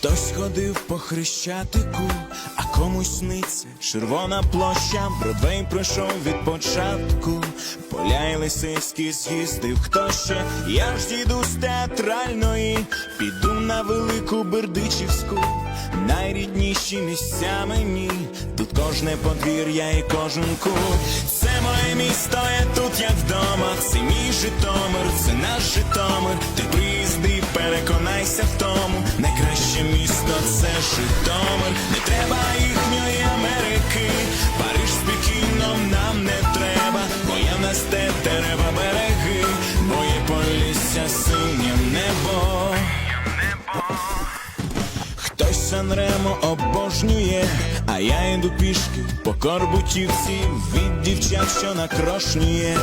Хтось ходив по хрещатику, а комусь сниться червона площа, Бродвей пройшов від початку, поля й лисицькі з'їздив, хто ще, я ж діду з театральної, піду на велику бердичівську, найрідніші місця мені, тут кожне подвір'я і кожен кут. Моє місто, я тут як вдома, це мій Житомир, це наш Житомир, ти приїзди, переконайся в тому, найкраще місто це Житомир, не треба їхньої Америки, Париж з Пекіном нам не треба, бо є нас те дерева береги, бо є полісся синє небо. Хтось Санремо обожнює, я йду пішки по корбутівці від дівчат, що накрошнює.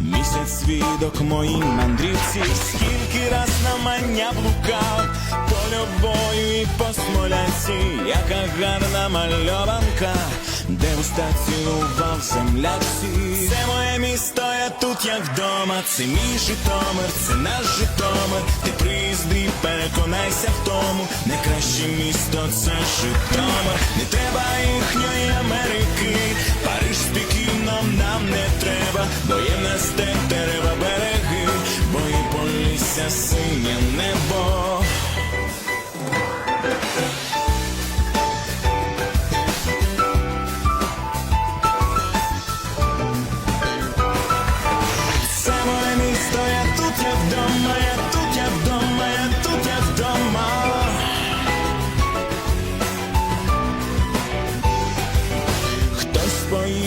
Місяць свідок моїй мандрівці, скільки раз на мання блукав, по любою і по смоляці, яка гарна мальованка, де уста цілував землячці. Це моє місто, я тут як вдома, це мій Житомир, це наш Житомир, ти приїзди, переконайся в тому, найкраще місто це Житомир, не треба їхньої Америки, Париж з нам нам не треба, бо є в нас те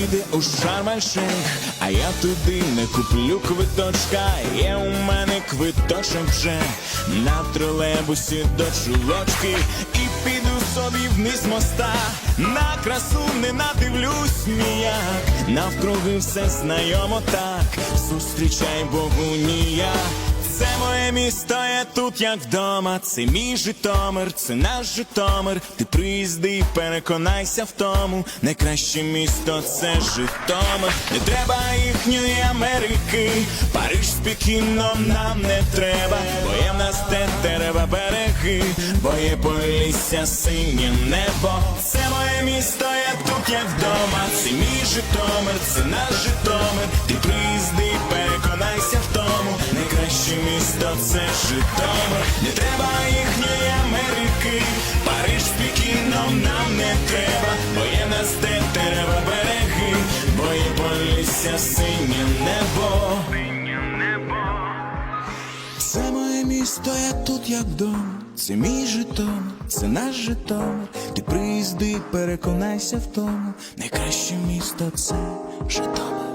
поїде у Шарм-Ель-Шейх, а я туди не куплю квиточка. Є у мене квиточок вже на тролейбусі до чулочки і піду собі вниз моста. На красу не надивлюсь ніяк, навкруги все знайомо так. Зустрічай Богу ніяк. Це моє місто, я тут як вдома. Це мій Житомир, це наш Житомир. Ти приїзди, переконайся в тому. Найкраще місто це Житомир. Не треба їхньої Америки. Париж з Пекіном нам не треба. Бо є в нас те дерева береги, бо є полісся синє небо. Це моє місто, я тут як вдома. Це мій Житомир, це наш Житомир. Ти приїзди, переконайся в тому. Найкраще місто це Житомир. Не треба їхньої Америки. Париж з Пекіном нам не треба. Бо є нас те дерева береги, бо є полісся синє небо. Це моє місто, я тут як вдома. Це мій Житомир, це наш Житомир. Ти приїзди, переконайся в тому. Найкраще місто це Житомир.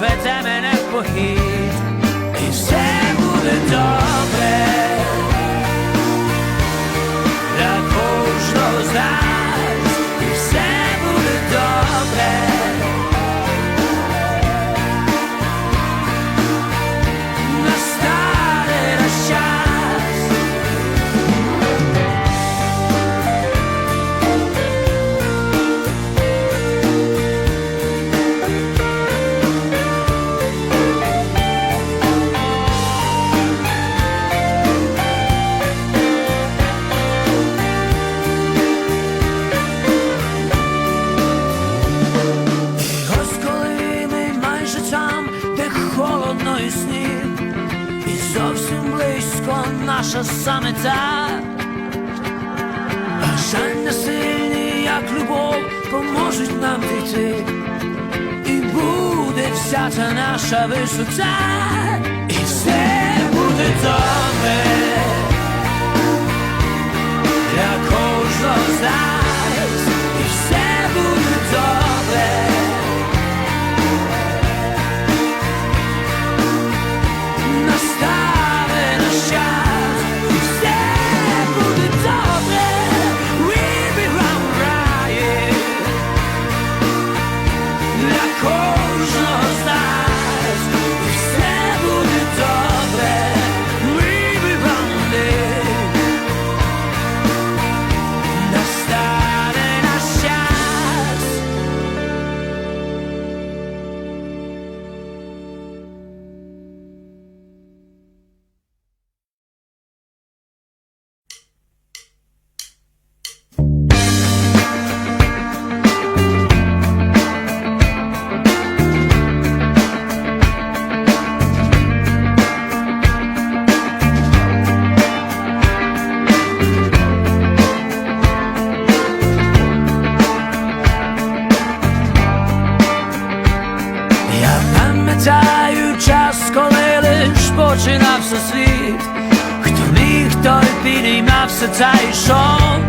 Веде мене в похід, наша саме ця, Бажання сильні, як любов, поможуть нам дійти. І буде вся ця наша висота, починався світ, хто міг, той підіймався та йшов,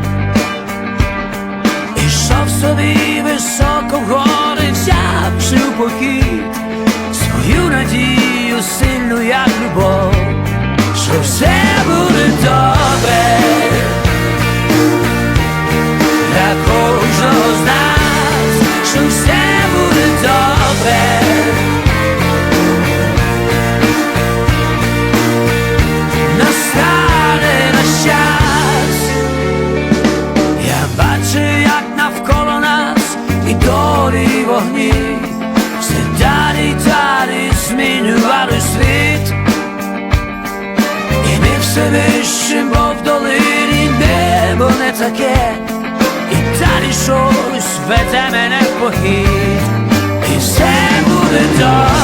ішов собі високо в гори, взявши у похід. Свою надію сильну, як любов, вогні, все далі й змінювали світ. І ми все вищим, бо в долині небо не таке, і далі щось веде мене в похід, і все буде добре.